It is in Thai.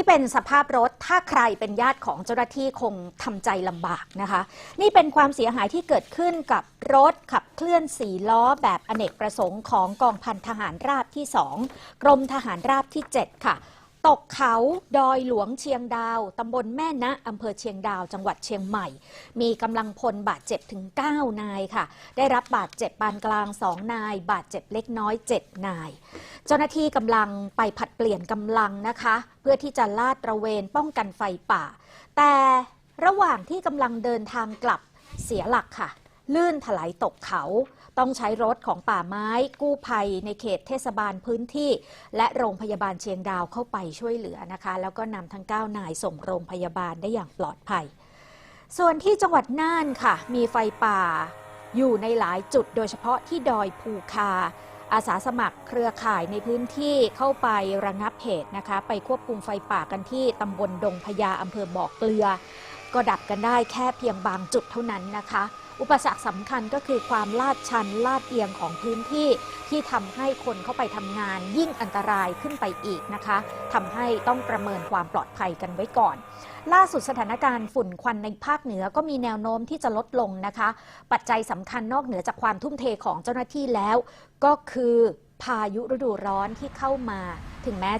นี่เป็นสภาพรถถ้าใครเป็นญาติของเจ้าหน้าที่คงทำใจลำบากนะคะ นี่เป็นความเสียหายที่เกิดขึ้นกับรถขับเคลื่อนสีล้อแบบอเนกประสงค์ของกองพันทหารราบที่ 2 กรมทหารราบที่ 7 ค่ะ ตกเขาดอยหลวงเชียงดาว ตำบลแม่นะอำเภอเชียงดาว จังหวัดเชียงใหม่ มีกำลังพลบาดเจ็บถึง 9 นายค่ะ ได้รับบาดเจ็บปานกลาง 2 นาย บาดเจ็บเล็กน้อย 7 นาย เจ้าหน้าที่กำลังไปผัดเปลี่ยนกำลังนะคะ เพื่อที่จะลาดตระเวนป้องกันไฟป่า แต่ระหว่างที่กำลังเดินทางกลับเสียหลักค่ะ ลื่นถลายตกเขา ต้องใช้รถของป่าไม้ กู้ภัย ในเขตเทศบาลพื้นที่ และโรงพยาบาลเชียงดาวเข้าไปช่วยเหลือนะคะ แล้วก็นำทั้ง 9 นายส่งโรงพยาบาลได้อย่างปลอดภัย ส่วนที่จังหวัดน่านค่ะ มีไฟป่าอยู่ในหลายจุดโดยเฉพาะที่ดอยภูคา อาสาสมัครเครือข่ายในพื้นที่เข้าไประงับเหตุนะคะ ไปควบคุมไฟป่ากันที่ตำบลดงพญาอำเภอบ่อเกลือ ก็ดับกันได้แค่เพียงบางจุดเท่านั้นนะคะ อุปสรรคสำคัญก็คือความลาดชันลาดเอียงของพื้นที่ที่ทำให้คนเข้าไปทำงาน ยิ่งอันตรายขึ้นไปอีกนะคะทำให้ต้องประเมินความปลอดภัยกันไว้ก่อน ล่าสุดสถานการณ์ฝุ่นควันในภาคเหนือก็มีแนวโน้มที่จะลดลงนะคะ ปัจจัยสำคัญนอกเหนือจากความทุ่มเทของเจ้าหน้าที่แล้ว ก็คือพายุฤดูร้อนที่เข้ามาถึงแม้